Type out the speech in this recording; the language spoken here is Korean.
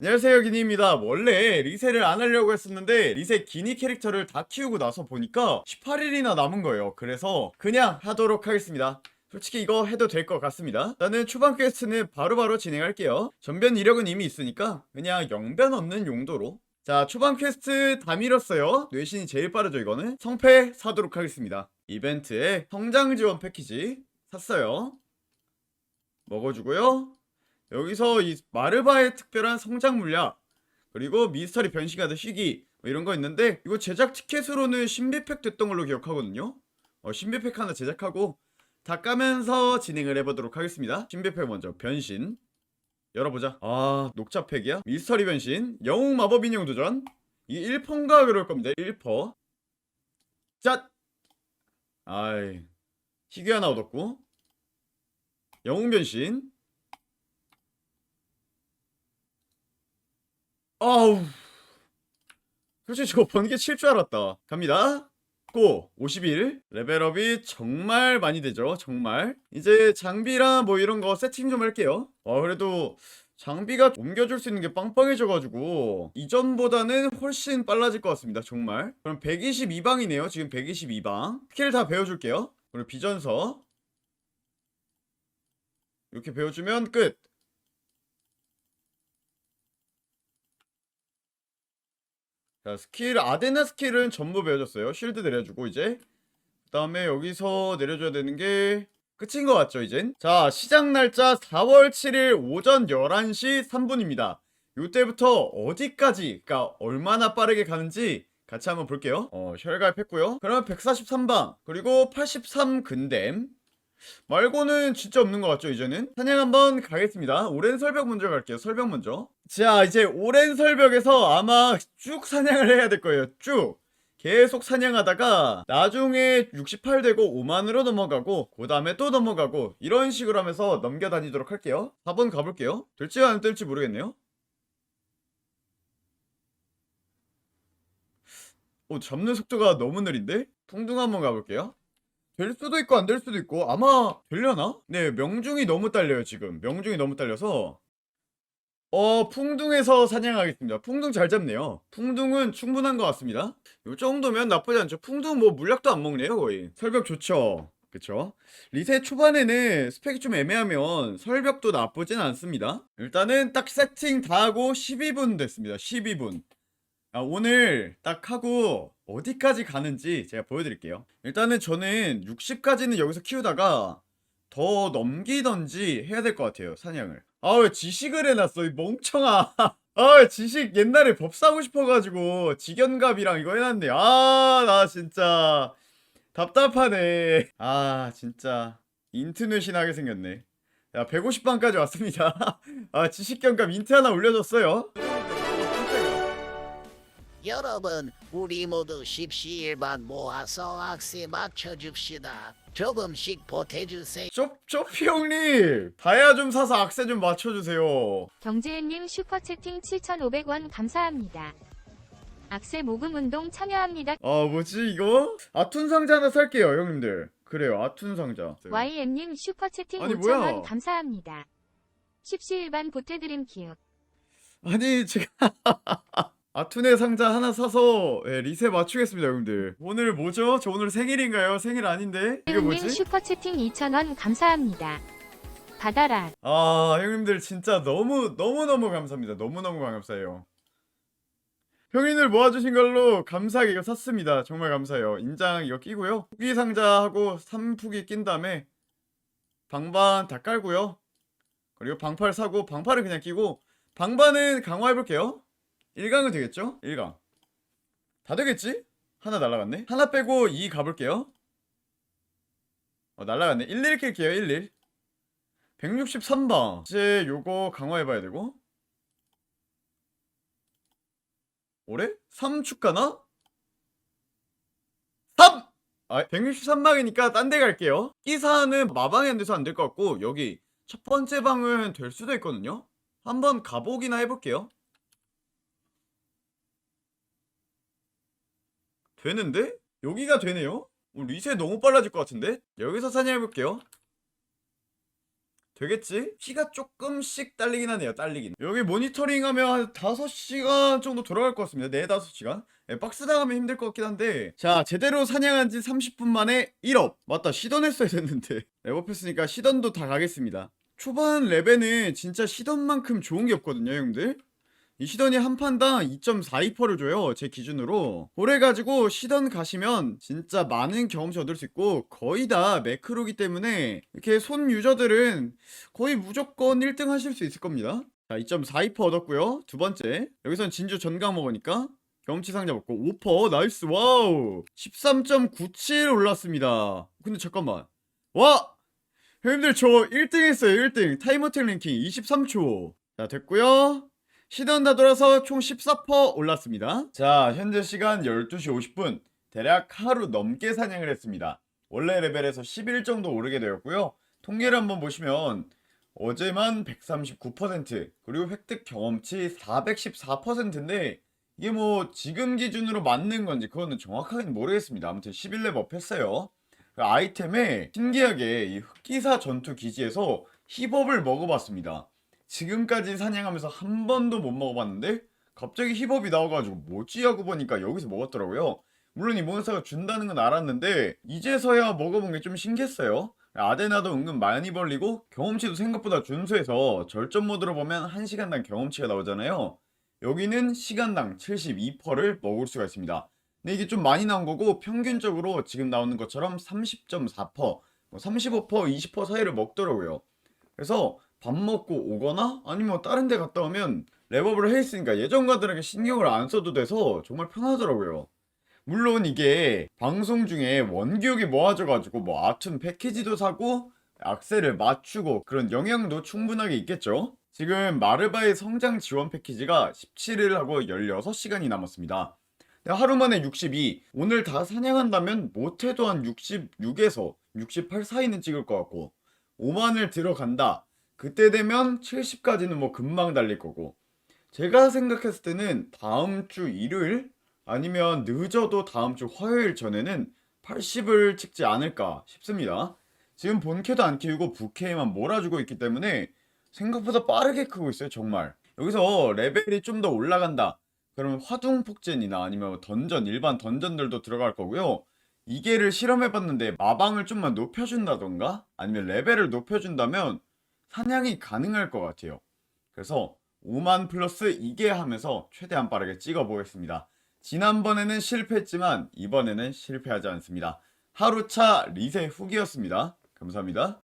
안녕하세요 기니입니다. 원래 리세를 안 하려고 했었는데 리세 기니 캐릭터를 다 키우고 나서 보니까 18일이나 남은 거예요. 그래서 그냥 하도록 하겠습니다. 솔직히 이거 해도 될 것 같습니다. 일단은 초반 퀘스트는 바로바로 진행할게요. 전변 이력은 이미 있으니까 그냥 영변 없는 용도로. 자 초반 퀘스트 다 밀었어요. 뇌신이 제일 빠르죠 이거는. 성패 사도록 하겠습니다. 이벤트에 성장 지원 패키지 샀어요. 먹어주고요 여기서 이 마르바의 특별한 성장 물약 그리고 미스터리 변신가드 시기 뭐 이런 거 있는데 이거 제작 티켓으로는 신비팩 됐던 걸로 기억하거든요. 어, 신비팩 하나 제작하고 다 까면서 진행을 해보도록 하겠습니다. 신비팩 먼저 변신. 열어보자. 아 녹차팩이야? 미스터리 변신. 영웅 마법 인형 도전. 이게 1퍼인가 그럴 겁니다. 1퍼. 짠! 아이 희귀 하나 얻었고. 영웅 변신 아우. 솔직히 저거 번개 칠 줄 알았다. 갑니다. 고. 51 레벨업이 정말 많이 되죠 정말. 이제 장비랑 뭐 이런 거 세팅 좀 할게요. 와 그래도 장비가 옮겨줄 수 있는 게 빵빵해져가지고 이전보다는 훨씬 빨라질 것 같습니다 정말. 그럼 122방이네요 지금 122방. 스킬 다 배워줄게요. 그리고 비전서. 이렇게 배워주면 끝 자, 스킬, 아데나 스킬은 전부 배워줬어요. 쉴드 내려주고, 이제. 그 다음에 여기서 내려줘야 되는 게, 끝인 것 같죠, 이젠? 자, 시작 날짜 4월 7일 오전 11시 3분입니다. 요때부터 어디까지, 그니까 얼마나 빠르게 가는지 같이 한번 볼게요. 어, 혈갈했고요 그러면 143방, 그리고 83 근댐. 말고는 진짜 없는 것 같죠 이제는? 사냥 한번 가겠습니다. 오랜 설벽 먼저 갈게요. 설벽 먼저. 자 이제 오랜 설벽에서 아마 쭉 사냥을 해야 될 거예요. 쭉. 계속 사냥하다가 나중에 68 되고 5만으로 넘어가고 그 다음에 또 넘어가고 이런 식으로 하면서 넘겨다니도록 할게요. 4번 가볼게요. 될지 안 될지 모르겠네요. 오 잡는 속도가 너무 느린데? 풍둥 한번 가볼게요 될 수도 있고 안 될 수도 있고 아마 되려나? 네 명중이 너무 딸려요 지금. 명중이 너무 딸려서. 어 풍둥에서 사냥하겠습니다. 풍둥 잘 잡네요. 풍둥은 충분한 것 같습니다. 요 정도면 나쁘지 않죠. 풍둥 뭐 물약도 안 먹네요 거의. 설벽 좋죠? 그쵸? 리셋 초반에는 스펙이 좀 애매하면 설벽도 나쁘진 않습니다. 일단은 딱 세팅 다 하고 12분 됐습니다. 12분 아, 오늘 딱 하고 어디까지 가는지 제가 보여드릴게요. 일단은 저는 60까지는 여기서 키우다가 더 넘기던지 해야 될 것 같아요. 사냥을. 아 왜 지식을 해놨어 이 멍청아. 아 지식 옛날에 법 사고 싶어가지고 직연갑이랑 이거 해놨네. 아 나 진짜 답답하네. 아 진짜 인트넷이나게 생겼네. 야 150방까지 왔습니다. 아 지식경갑 인트 하나 올려줬어요. 여러분, 우리 모두 십시일반 모아서 악세 맞춰줍시다. 조금씩 보태주세요. 쪼, 쪼피 형님 다이아 좀 사서 악세 좀 맞춰주세요 경제님 슈퍼채팅 7,500원 감사합니다. 악세 모금 운동 참여합니다. 아 뭐지 이거? 아툰 상자 하나 살게요 형님들 그래요 아툰 상자 YM님 슈퍼채팅 아니, 5,000원 뭐야? 감사합니다. 십시일반 보태드림 키읔. 아니 제가 아툰의 상자 하나 사서 예, 리세 맞추겠습니다 형님들 오늘 뭐죠? 저 오늘 생일인가요? 생일 아닌데? 이게 님 뭐지? 슈퍼채팅 2,000원 감사합니다. 받아라. 아 형님들 진짜 너무 너무너무 감사합니다 너무너무 감사해요 형님들 모아주신 걸로 감사하게 이거 샀습니다 정말 감사해요 인장 이거 끼고요 후기 상자하고 3푸기 낀 다음에 방반 다 깔고요 그리고 방팔 사고 방팔은 그냥 끼고 방반은 강화해볼게요 1강은 되겠죠? 1강 다 되겠지? 하나 날라갔네 하나 빼고 2 가볼게요 어 날라갔네 11 킬게요 11 163방 이제 요거 강화해봐야 되고 올해? 3축 가나? 3! 아 163방이니까 딴 데 갈게요 끼사는 마방에 안 돼서 안 될 것 같고 여기 첫 번째 방은 될 수도 있거든요 한번 가보기나 해볼게요 되는데? 여기가 되네요? 어, 리셋 너무 빨라질 것 같은데? 여기서 사냥해볼게요. 되겠지? 피가 조금씩 딸리긴 하네요 딸리긴. 여기 모니터링 하면 한 5시간 정도 돌아갈 것 같습니다. 4, 5시간. 예, 박스 나가면 힘들 것 같긴 한데. 자 제대로 사냥한 지 30분 만에 1업. 맞다 시던 했어야 됐는데. 레버패스니까 시던도 다 가겠습니다. 초반 레벨은 진짜 시던만큼 좋은 게 없거든요 형들 이 시던이 한 판당 2.42%를 줘요 제 기준으로. 그래가지고 시던 가시면 진짜 많은 경험치 얻을 수 있고 거의 다 매크로기 때문에 이렇게 손 유저들은 거의 무조건 1등 하실 수 있을 겁니다. 자 2.42% 얻었고요. 두 번째. 여기선 진주 전강 먹으니까 경험치 상자 먹고 5% 나이스. 와우. 13.97 올랐습니다. 근데 잠깐만. 와! 형님들 저 1등 했어요 1등. 타이머택 랭킹 23초. 자 됐고요 시던 다 돌아서 총 14% 올랐습니다. 자 현재 시간 12시 50분. 대략 하루 넘게 사냥을 했습니다. 원래 레벨에서 11 정도 오르게 되었고요. 통계를 한번 보시면 어제만 139% 그리고 획득 경험치 414%인데 이게 뭐 지금 기준으로 맞는 건지 그거는 정확하게는 모르겠습니다. 아무튼 11레벨 했어요. 그 아이템에 신기하게 이 흑기사 전투 기지에서 힙업을 먹어봤습니다. 지금까지 사냥하면서 한 번도 못 먹어봤는데 갑자기 힙업이 나와가지고 뭐지 하고 보니까 여기서 먹었더라고요. 물론 이 몬스터가 준다는 건 알았는데 이제서야 먹어본 게 좀 신기했어요. 아데나도 은근 많이 벌리고 경험치도 생각보다 준수해서 절전 모드로 보면 1시간당 경험치가 나오잖아요. 여기는 시간당 72%를 먹을 수가 있습니다. 근데 이게 좀 많이 나온 거고 평균적으로 지금 나오는 것처럼 30.4%, 뭐 35%, 20% 사이를 먹더라고요. 그래서 밥 먹고 오거나 아니면 다른 데 갔다 오면 랩업을 해 있으니까 예전과들에게 신경을 안 써도 돼서 정말 편하더라고요. 물론 이게 방송 중에 원기옥이 모아져가지고 뭐 아툰 패키지도 사고 악셀을 맞추고 그런 영향도 충분하게 있겠죠. 지금 마르바의 성장 지원 패키지가 17일 하고 16시간이 남았습니다. 하루 만에 62. 오늘 다 사냥한다면 못해도 한 66에서 68 사이는 찍을 것 같고 5만을 들어간다. 그때 되면 70까지는 뭐 금방 달릴 거고 제가 생각했을 때는 다음 주 일요일 아니면 늦어도 다음 주 화요일 전에는 80을 찍지 않을까 싶습니다. 지금 본캐도 안 키우고 부캐만 몰아주고 있기 때문에 생각보다 빠르게 크고 있어요 정말. 여기서 레벨이 좀 더 올라간다. 그러면 화둥 폭젠이나 아니면 던전 일반 던전들도 들어갈 거고요. 이게를 실험해봤는데 마방을 좀만 높여준다던가 아니면 레벨을 높여준다면 사냥이 가능할 것 같아요. 그래서 5만 플러스 이게 하면서 최대한 빠르게 찍어 보겠습니다. 지난번에는 실패했지만 이번에는 실패하지 않습니다. 하루차 리세 후기였습니다. 감사합니다.